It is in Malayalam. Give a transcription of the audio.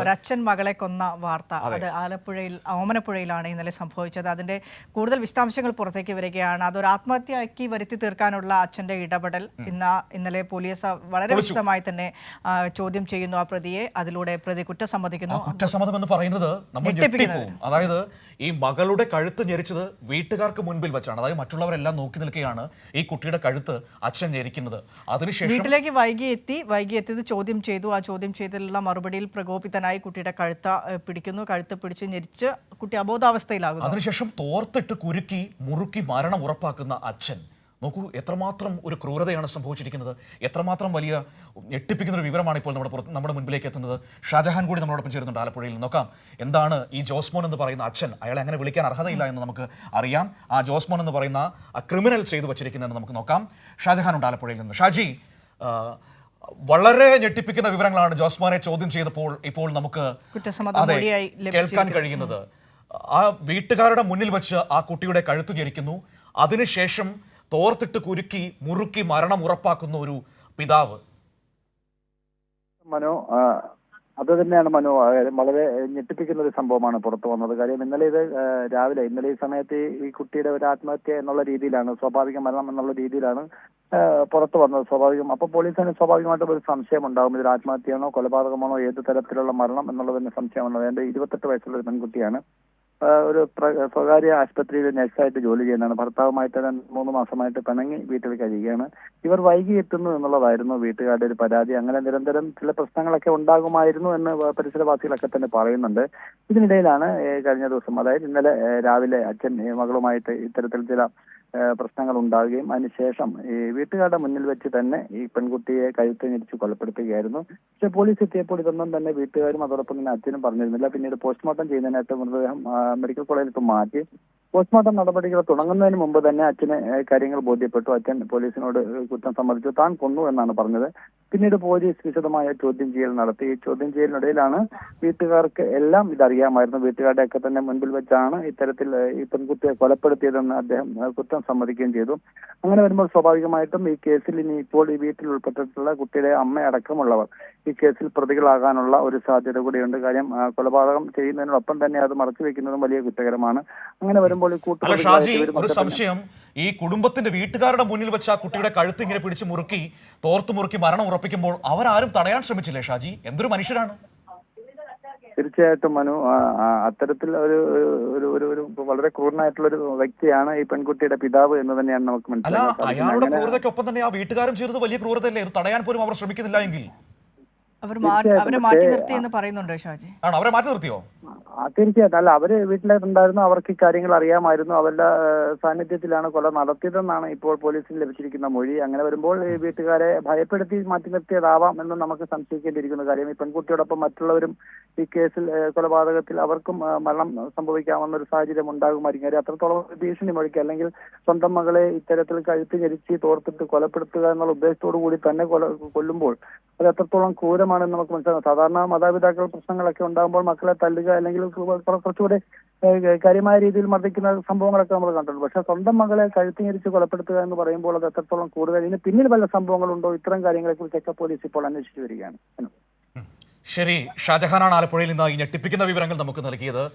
ഒരച്ഛൻ മകളെ കൊന്ന വാർത്ത. അത്. ആലപ്പുഴയിൽ ഓമനപ്പുഴയിലാണ് ഇന്നലെ സംഭവിച്ചത്. അതിന്റെ കൂടുതൽ വിശദാംശങ്ങൾ പുറത്തേക്ക് വരികയാണ്. അതൊരു ആത്മഹത്യയാക്കി വരുത്തി തീർക്കാനുള്ള അച്ഛന്റെ ഇടപെടൽ ഇന്ന് ഇന്നലെ പോലീസ് വളരെ വിശദമായി തന്നെ ചോദ്യം ചെയ്യുന്നു ആ പ്രതിയെ. അതിലൂടെ പ്രതി കുറ്റം സമ്മതിക്കുന്നു. കുറ്റസമ്മതം എന്ന് പറയുന്നത് നമ്മൾ. അതായത് ഈ മകളുടെ കഴുത്ത് ഞെരിച്ചത് വീട്ടുകാർക്ക് മുൻപിൽ വെച്ചാണ്. അതായത് മറ്റുള്ളവരെല്ലാം നോക്കി നിൽക്കുകയാണ് ഈ കുട്ടിയുടെ കഴുത്ത് അച്ഛൻ ഞെരിക്കുന്നത്. അതിനുശേഷം വീട്ടിലേക്ക് വൈകി എത്തി വൈകി എത്തിയത് ചോദ്യം ചെയ്തു. ആ ചോദ്യം ചെയ്തതിലുള്ള മറുപടിയിൽ പ്രകോപിതനായി കുട്ടിയുടെ കഴുത്ത പിടിക്കുന്നു. കഴുത്ത് പിടിച്ച് ഞെരിച്ച് കുട്ടി അബോധാവസ്ഥയിലാകുന്നു. അതിനുശേഷം തോർത്തിട്ട് കുരുക്കി മുറുക്കി മരണം ഉറപ്പാക്കുന്ന അച്ഛൻ. നോക്കൂ എത്രമാത്രം ഒരു ക്രൂരതയാണ് സംഭവിച്ചിരിക്കുന്നത്. എത്രമാത്രം വലിയ ഞെട്ടിപ്പിക്കുന്ന ഒരു വിവരമാണ് ഇപ്പോൾ നമ്മുടെ പുറത്ത് നമ്മുടെ മുൻപിലേക്ക് എത്തുന്നത്. ഷാജഹാൻ കൂടി നമ്മളോടൊപ്പം ചേരുന്നുണ്ട് ആലപ്പുഴയിൽ. നോക്കാം എന്താണ് ഈ ജോസ്മോൻ എന്ന് പറയുന്ന അച്ഛൻ? അയാളെ അങ്ങനെ വിളിക്കാൻ അർഹതയില്ല എന്ന് നമുക്ക് അറിയാം. ആ ജോസ്മോൻ എന്ന് പറയുന്ന ആ ക്രിമിനൽ ചെയ്തു വച്ചിരിക്കുന്നതെന്ന് നമുക്ക് നോക്കാം. ഷാജഹാൻ ഉണ്ട് ആലപ്പുഴയിൽ നിന്ന്. ഷാജി വളരെ ഞെട്ടിപ്പിക്കുന്ന വിവരങ്ങളാണ് ജോസ്മാനെ ചോദ്യം ചെയ്തപ്പോൾ ഇപ്പോൾ നമുക്ക് അതെ, കേൾക്കാൻ കഴിയുന്നത്. ആ വീട്ടുകാരുടെ മുന്നിൽ വെച്ച് ആ കുട്ടിയുടെ കഴുത്തു ജരിക്കുന്നു അതിനുശേഷം തോർത്തിട്ട് കുരുക്കി മുറുക്കി മരണം ഉറപ്പാക്കുന്ന ഒരു പിതാവ്. മനോ അത് തന്നെയാണ് മനു വളരെ ഞെട്ടിപ്പിക്കുന്ന ഒരു സംഭവമാണ് പുറത്തു വന്നത്. കാര്യം ഇന്നലെ ഇത് രാവിലെ ഇന്നലെ ഈ സമയത്ത് ഈ കുട്ടിയുടെ ഒരു ആത്മഹത്യ എന്നുള്ള രീതിയിലാണ് സ്വാഭാവിക മരണം എന്നുള്ള രീതിയിലാണ് പുറത്തു വന്നത്. സ്വാഭാവികം അപ്പൊ പോലീസിന് സ്വാഭാവികമായിട്ടും ഒരു സംശയം ഉണ്ടാകും ഇതിൽ ആത്മഹത്യയാണോ കൊലപാതകമാണോ ഏത് തരത്തിലുള്ള മരണം എന്നുള്ളതിന് സംശയമുള്ളത് എന്റെ ഇരുപത്തെട്ട് വയസ്സുള്ള ഒരു പെൺകുട്ടിയാണ്. ഒരു സ്വകാര്യ ആശുപത്രിയിൽ നഴ്സായിട്ട് ജോലി ചെയ്യുന്നതാണ്. ഭർത്താവുമായിട്ട് മൂന്ന് മാസമായിട്ട് പിണങ്ങി വീട്ടിൽ കഴിയുകയാണ് ഇവർ വൈകി എത്തുന്നു എന്നുള്ളതായിരുന്നു വീട്ടുകാരുടെ ഒരു പരാതി. അങ്ങനെ നിരന്തരം ചില പ്രശ്നങ്ങളൊക്കെ ഉണ്ടാകുമായിരുന്നു എന്ന് പരിസരവാസികളൊക്കെ തന്നെ പറയുന്നുണ്ട്. ഇതിനിടയിലാണ് കഴിഞ്ഞ ദിവസം അതായത് ഇന്നലെ രാവിലെ അച്ഛൻ മകളുമായിട്ട് ഇത്തരത്തിൽ ചില പ്രശ്നങ്ങൾ ഉണ്ടാവുകയും അതിനുശേഷം ഈ വീട്ടുകാരുടെ മുന്നിൽ വെച്ച് തന്നെ ഈ പെൺകുട്ടിയെ കഴുത്ത് ഞെരിച്ച് കൊലപ്പെടുത്തുകയായിരുന്നു. പക്ഷെ പോലീസ് എത്തിയപ്പോൾ ഇതൊന്നും തന്നെ വീട്ടുകാരും അതോടൊപ്പം തന്നെ അച്ഛനും പറഞ്ഞിരുന്നില്ല. പിന്നീട് പോസ്റ്റ്മോർട്ടം ചെയ്യുന്നതിനായിട്ട് മൃതദേഹം മെഡിക്കൽ കോളേജിലേക്ക് മാറ്റി പോസ്റ്റ്മോർട്ടം നടപടികൾ തുടങ്ങുന്നതിന് മുമ്പ് തന്നെ അച്ഛന് കാര്യങ്ങൾ ബോധ്യപ്പെട്ടു. അച്ഛൻ പോലീസിനോട് കുറ്റം സമ്മതിച്ചു. താൻ കൊന്നു എന്നാണ് പറഞ്ഞത്. പിന്നീട് പോലീസ് വിശദമായ ചോദ്യം ചെയ്യൽ നടത്തി. ചോദ്യം ചെയ്യലിനിടയിലാണ് വീട്ടുകാർക്ക് എല്ലാം ഇതറിയാമായിരുന്നു. വീട്ടുകാരുടെ ഒക്കെ തന്നെ മുൻപിൽ വെച്ചാണ് ഇത്തരത്തിൽ ഈ പെൺകുട്ടിയെ കൊലപ്പെടുത്തിയതെന്ന് അദ്ദേഹം കുറ്റം സമ്മതിക്കുകയും ചെയ്തു. അങ്ങനെ വരുമ്പോൾ സ്വാഭാവികമായിട്ടും ഈ കേസിൽ ഇനി ഇപ്പോൾ ഈ വീട്ടിൽ ഉൾപ്പെട്ടിട്ടുള്ള കുട്ടിയുടെ അമ്മയടക്കമുള്ളവർ ഈ കേസിൽ പ്രതികളാകാനുള്ള ഒരു സാധ്യത കൂടിയുണ്ട്. കാര്യം കൊലപാതകം ചെയ്യുന്നതിനോടൊപ്പം തന്നെ അത് മറച്ചു വെക്കുന്നതും വലിയ കുറ്റകരമാണ്. അങ്ങനെ വരുമ്പോൾ അല്ല ഷാജി ഒരു സംശയം. ഈ കുടുംബത്തിന്റെ വീട്ടുകാരുടെ മുന്നിൽ വെച്ച് ആ കുട്ടിയുടെ കഴുത്ത് ഇങ്ങനെ പിടിച്ച് മുറുക്കി തോർത്ത് മുറുക്കി മരണം ഉറപ്പിക്കുമ്പോൾ അവരാരും തടയാൻ ശ്രമിച്ചില്ലേ ഷാജി? എന്തൊരു മനുഷ്യരാണ്? തീർച്ചയായിട്ടും മനു. അത്തരത്തിൽ ഒരു ഒരു ഒരു ഒരു വളരെ ക്രൂരനായിട്ടുള്ള ഒരു വ്യക്തിയാണ് ഈ പെൺകുട്ടിയുടെ പിതാവ് എന്ന് തന്നെയാണ് നമുക്ക് മനസ്സിലാക്കുന്നത്. അയാളുടെ ക്രൂരതയ്ക്കൊപ്പം തന്നെ ആ വീട്ടുകാരും ചെയ്തത് വലിയ ക്രൂരതയല്ലേ? തടയാൻ പോലും അവർ ശ്രമിക്കുന്നില്ല എങ്കിൽ. അവർ. അവരെ മാറ്റി നിർത്തി എന്ന് പറയുന്നുണ്ട് ഷാജി. ആണോ? അവരെ മാറ്റി നിർത്തിയോ? തീർച്ചയായിട്ടും. അല്ല അവർ വീട്ടിലുണ്ടായിരുന്നു അവർക്ക് ഇക്കാര്യങ്ങൾ കാര്യങ്ങൾ അറിയാമായിരുന്നു. അവരുടെ സാന്നിധ്യത്തിലാണ് കൊല നടത്തിയതെന്നാണ് ഇപ്പോൾ പോലീസിന് ലഭിച്ചിരിക്കുന്ന മൊഴി. അങ്ങനെ വരുമ്പോൾ ഈ വീട്ടുകാരെ ഭയപ്പെടുത്തി മാറ്റി നിർത്തിയതാവാം എന്ന് നമുക്ക് സംശയിക്കേണ്ടിയിരിക്കുന്ന കാര്യം. ഈ പെൺകുട്ടിയോടൊപ്പം മറ്റുള്ളവരും ഈ കേസിൽ കൊലപാതകത്തിൽ അവർക്കും മരണം സംഭവിക്കാമെന്ന ഒരു സാഹചര്യം ഉണ്ടാകുമായിരിക്കും. കാര്യം അത്രത്തോളം ഭീഷണി മുഴക്കി അല്ലെങ്കിൽ സ്വന്തം മകളെ ഇത്തരത്തിൽ കഴുത്ത് ഞെരിച്ച് തോർത്തിട്ട് കൊലപ്പെടുത്തുക എന്നുള്ള ഉദ്ദേശത്തോടു കൂടി തന്നെ കൊല കൊല്ലുമ്പോൾ അത് എത്രത്തോളം ക്രൂരമാണെന്ന് നമുക്ക് മനസ്സിലാക്കാം സാധാരണ മാതാപിതാക്കൾ പ്രശ്നങ്ങളൊക്കെ ഉണ്ടാകുമ്പോൾ മക്കളെ തല്ലുക അല്ലെങ്കിൽ കുറ- കുറച്ചുകൂടെ കാര്യമായ രീതിയിൽ മർദ്ദിക്കുന്ന സംഭവങ്ങളൊക്കെ നമ്മൾ കണ്ടിട്ടുണ്ട്. പക്ഷെ സ്വന്തം മകളെ കഴുത്തിഞ്ഞരിച്ച് കൊലപ്പെടുത്തുക എന്ന് പറയുമ്പോൾ അത് എത്രത്തോളം കൂടുതൽ? ഇതിന് പിന്നിൽ വല്ല സംഭവങ്ങളുണ്ടോ? ഇത്തരം കാര്യങ്ങളെ കുറിച്ചൊക്കെ പോലീസ് ഇപ്പോൾ അന്വേഷിച്ചു വരികയാണ്. ശരി ഷാജഹാനാണ് ആലപ്പുഴയിൽ നിന്ന് ഞെട്ടിപ്പിക്കുന്ന വിവരങ്ങൾ നമുക്ക് നൽകിയത്.